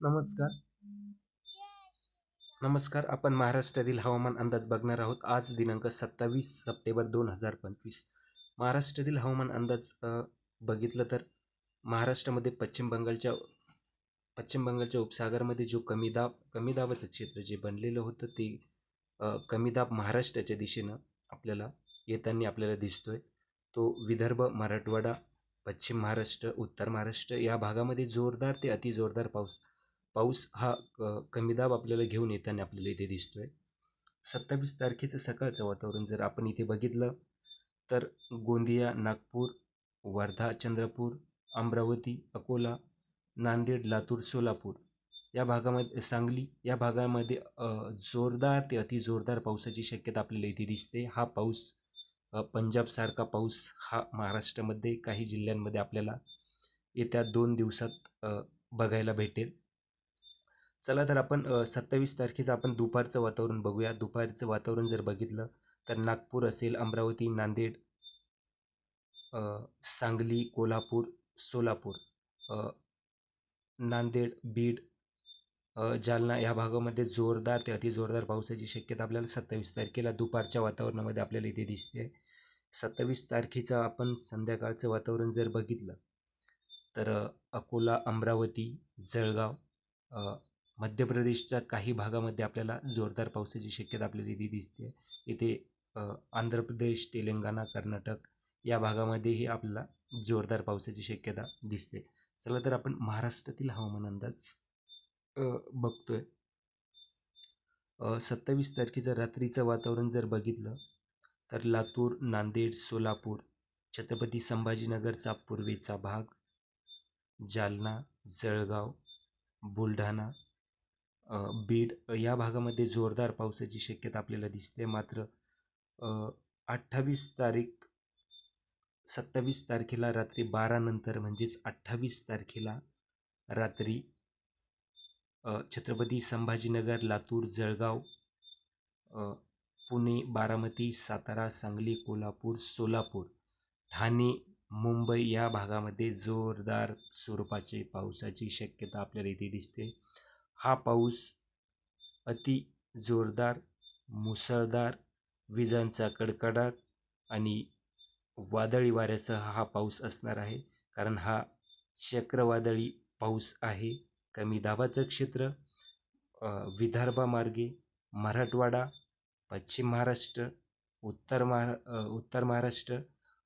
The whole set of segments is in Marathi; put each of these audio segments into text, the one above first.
नमस्कार. नमस्कार. आपण महाराष्ट्रातील हवामान अंदाज बघणार आहोत. आज दिनांक सत्तावीस सप्टेंबर दोन हजार पंचवीस. महाराष्ट्रातील हवामान अंदाज बघितलं तर महाराष्ट्रामध्ये पश्चिम बंगालच्या पश्चिम बंगालच्या उपसागरामध्ये जो कमी दाब कमी दाबाचं क्षेत्र जे बनलेलं होतं ते कमी दाब महाराष्ट्राच्या दिशेनं आपल्याला येताना आपल्याला दिसतो आहे तो विदर्भ मराठवाडा पश्चिम महाराष्ट्र उत्तर महाराष्ट्र या भागामध्ये जोरदार ते अतिजोरदार पाऊस पाऊस हा कमी दाब आपल्याला घेऊन येताना आपल्याला इथे दिसतो आहे सत्तावीस तारखेचं सकाळचं वातावरण जर आपण इथे बघितलं तर गोंदिया नागपूर वर्धा चंद्रपूर अमरावती अकोला नांदेड लातूर सोलापूर या भागामध्ये सांगली या भागामध्ये जोरदार ते अतिजोरदार पावसाची शक्यता आपल्याला इथे दिसते. हा पाऊस पंजाबसारखा पाऊस हा महाराष्ट्रामध्ये काही जिल्ह्यांमध्ये आपल्याला येत्या दोन दिवसात बघायला भेटेल. चला तर आपण सत्तावीस तारखेचं आपण दुपारचं वातावरण बघूया. दुपारचं वातावरण जर बघितलं तर नागपूर असेल अमरावती नांदेड सांगली कोल्हापूर सोलापूर नांदेड बीड जालना या भागामध्ये जोरदार ते अतिजोरदार पावसाची शक्यता आपल्याला सत्तावीस तारखेला दुपारच्या वातावरणामध्ये आपल्याला इथे दिसते. सत्तावीस तारखेचं आपण संध्याकाळचं वातावरण जर बघितलं तर अकोला अमरावती जळगाव मध्य प्रदेशच्या काही भागामध्ये आपल्याला जोरदार पावसाची शक्यता आपल्याला इथे दिसते इथे आंध्र प्रदेश तेलंगणा कर्नाटक या भागामध्येही आपल्याला जोरदार पावसाची शक्यता दिसते. चला तर आपण महाराष्ट्रातील हवामान अंदाज बघतोय. सत्तावीस तारखेचं रात्रीचं वातावरण जर बघितलं तर लातूर नांदेड सोलापूर छत्रपती संभाजीनगरचा पूर्वेचा भाग जालना जळगाव बुलढाणा बीड या भागामध्ये जोरदार पावसाची शक्यता आपल्याला दिसते. मात्र अठ्ठावीस तारीख सत्तावीस तारखेला रात्री बारानंतर म्हणजेच अठ्ठावीस तारखेला रात्री छत्रपती संभाजीनगर लातूर जळगाव पुणे बारामती सातारा सांगली कोल्हापूर सोलापूर ठाणे मुंबई या भागामध्ये जोरदार स्वरूपाचे पावसाची शक्यता आपल्याला इथे दिसते. हा पाऊस अति जोरदार मुसळधार विजांचा कडकडाट आणि वादळी वाऱ्यासह हा पाऊस असणार आहे. कारण हा चक्रवादळी पाऊस आहे. कमी दाबाचं क्षेत्र विदर्भामार्गे मराठवाडा पश्चिम महाराष्ट्र उत्तर महा उत्तर महाराष्ट्र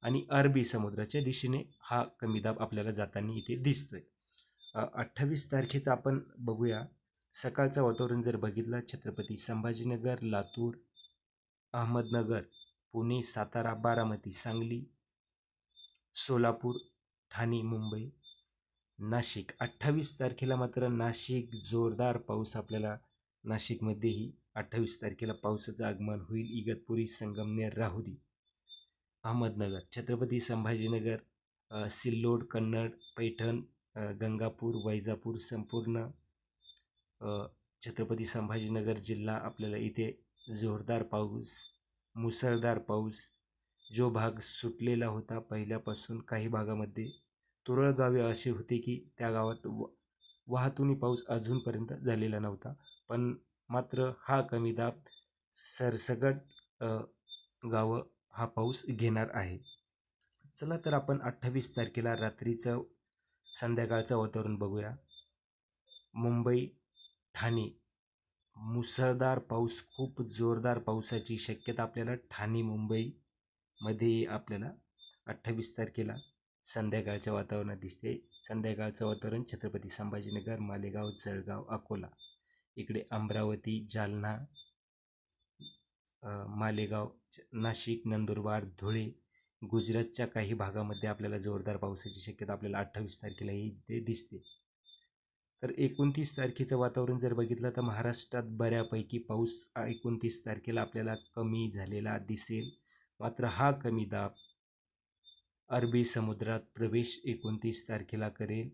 आणि अरबी समुद्राच्या दिशेने हा कमी दाब आपल्याला जाताना इथे दिसतोय. अठ्ठावीस तारखेचा आपण बघूया. सकाळचं वातावरण जर बघितलं छत्रपती संभाजीनगर लातूर अहमदनगर पुणे सातारा बारामती सांगली सोलापूर ठाणे मुंबई नाशिक. अठ्ठावीस तारखेला मात्र नाशिक जोरदार पाऊस आपल्याला नाशिकमध्येही अठ्ठावीस तारखेला पावसाचं आगमन होईल. इगतपुरी संगमनेर राहुरी अहमदनगर. छत्रपती संभाजीनगर सिल्लोड कन्नड पैठण गंगापूर वैजापूर संपूर्ण छत्रपती संभाजीनगर जिल्हा आपल्याला इथे जोरदार पाऊस मुसळधार पाऊस जो भाग सुटलेला होता पहिल्यापासून काही भागामध्ये. तुरळ गावे अशी होती की त्या गावात व वाहतुनी पाऊस अजूनपर्यंत झालेला नव्हता. पण मात्र हा कमी दाब सरसगट गावं हा पाऊस घेणार आहे. चला तर आपण अठ्ठावीस तारखेला रात्रीचं संध्याकाळचं वातावरण बघूया. मुंबई ठाणे. मुसळधार पाऊस खूप जोरदार पावसाची शक्यता आपल्याला ठाणे मुंबईमध्ये आपल्याला अठ्ठावीस तारखेला संध्याकाळच्या वातावरणात दिसते. संध्याकाळचं वातावरण छत्रपती संभाजीनगर मालेगाव जळगाव अकोला. इकडे अमरावती जालना मालेगाव नाशिक नंदुरबार धुळे गुजरातच्या काही भागामध्ये आपल्याला जोरदार पावसाची शक्यता आपल्याला अठ्ठावीस तारखेलाही ते दिसते. तर एकोणतीस तारखेचं वातावरण जर बघितलं तर महाराष्ट्रात बऱ्यापैकी पाऊस एकोणतीस तारखेला आपल्याला कमी झालेला दिसेल. मात्र हा कमी दाब अरबी समुद्रात प्रवेश एकोणतीस तारखेला करेल.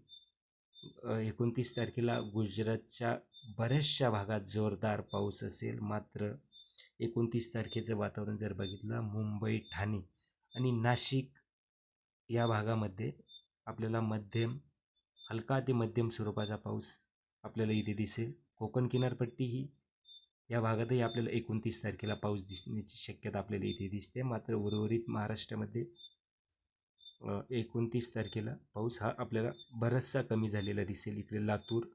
एकोणतीस तारखेला गुजरातच्या बऱ्याचशा भागात जोरदार पाऊस असेल. मात्र एकोणतीस तारखेचं वातावरण जर बघितलं मुंबई ठाणे आणि नाशिक या भागामध्ये आपल्याला मध्यम हलका ते मध्यम स्वरूपाचा पाऊस आपल्याला इथे दिसेल. कोकण किनारपट्टी ही या भागातही आपल्याला एकोणतीस तारखेला पाऊस दिसण्याची शक्यता आपल्याला इथे दिसते. मात्र उर्वरित महाराष्ट्रामध्ये एकोणतीस तारखेला पाऊस हा आपल्याला बराचसा कमी झालेला दिसेल. इकडे लातूर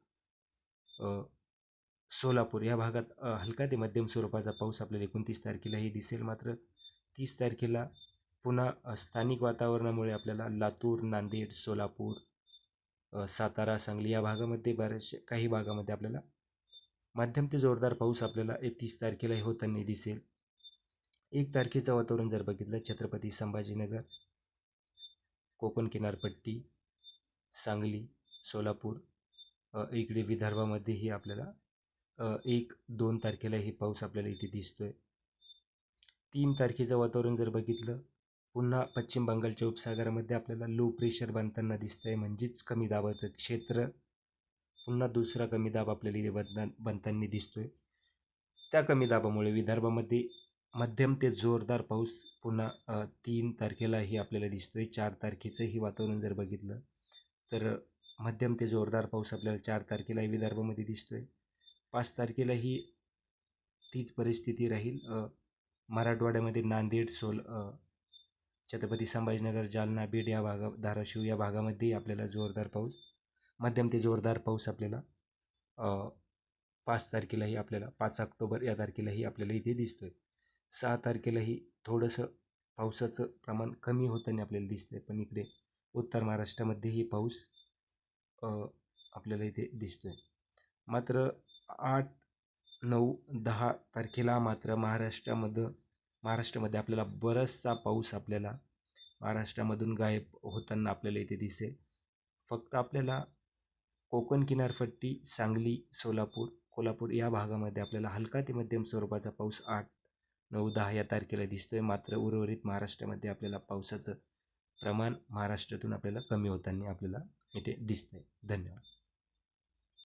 सोलापूर या भागात हलका ते मध्यम स्वरूपाचा पाऊस आपल्याला एकोणतीस तारखेलाही दिसेल. मात्र तीस तारखेला पुन्हा स्थानिक वातावरणामुळे आपल्याला लातूर नांदेड सोलापूर सातारा सांगली या भागामध्ये बऱ्याचशा काही भागामध्ये आपल्याला मध्यम ते जोरदार पाऊस आपल्याला तीस तारखेलाही होताना दिसेल. एक तारखेचं वातावरण जर बघितलं छत्रपती संभाजीनगर कोकण किनारपट्टी सांगली सोलापूर इकडे विदर्भामध्येही आपल्याला एक दोन तारखेलाही पाऊस आपल्याला इथे दिसतोय. तीन तारखेचं वातावरण जर बघितलं पुन्हा पश्चिम बंगालच्या उपसागरामध्ये आपल्याला लो प्रेशर बनताना दिसतंय म्हणजेच कमी दाबाचं क्षेत्र. पुन्हा दुसरा कमी दाब आपल्याला इथे बनता बनताना आहे त्या कमी दाबामुळे विदर्भामध्ये मध्यम ते जोरदार पाऊस पुन्हा तीन तारखेलाही आपल्याला दिसतो आहे चार तारखेचंही वातावरण जर बघितलं तर मध्यम ते जोरदार पाऊस आपल्याला चार तारखेलाही विदर्भामध्ये दिसतो आहे पाच तारखेलाही तीच परिस्थिती राहील. मराठवाड्यामध्ये नांदेड सोल छत्रपती संभाजीनगर जालना बीड या भागा धाराशिव या भागामध्येही आपल्याला जोरदार पाऊस मध्यम ते जोरदार पाऊस आपल्याला पाच तारखेलाही आपल्याला पाच ऑक्टोबर या तारखेलाही आपल्याला इथे दिसतो आहे सहा तारखेलाही थोडंसं पावसाचं प्रमाण कमी होताना आपल्याला दिसतं आहे पण इकडे उत्तर महाराष्ट्रामध्येही पाऊस आपल्याला इथे दिसतो आहे मात्र आठ नऊ दहा तारखेला मात्र महाराष्ट्रामध्ये महाराष्ट्रामध्ये आपल्याला बराचसा पाऊस आपल्याला महाराष्ट्रामधून गायब होताना आपल्याला इथे दिसेल. फक्त आपल्याला कोकण किनारपट्टी सांगली सोलापूर कोल्हापूर या भागामध्ये आपल्याला हलका ते मध्यम स्वरूपाचा पाऊस आठ नऊ दहा या तारखेला दिसतोय. मात्र उर्वरित महाराष्ट्रामध्ये आपल्याला पावसाचं प्रमाण महाराष्ट्रातून आपल्याला कमी होताना आपल्याला इथे दिसतंय. धन्यवाद.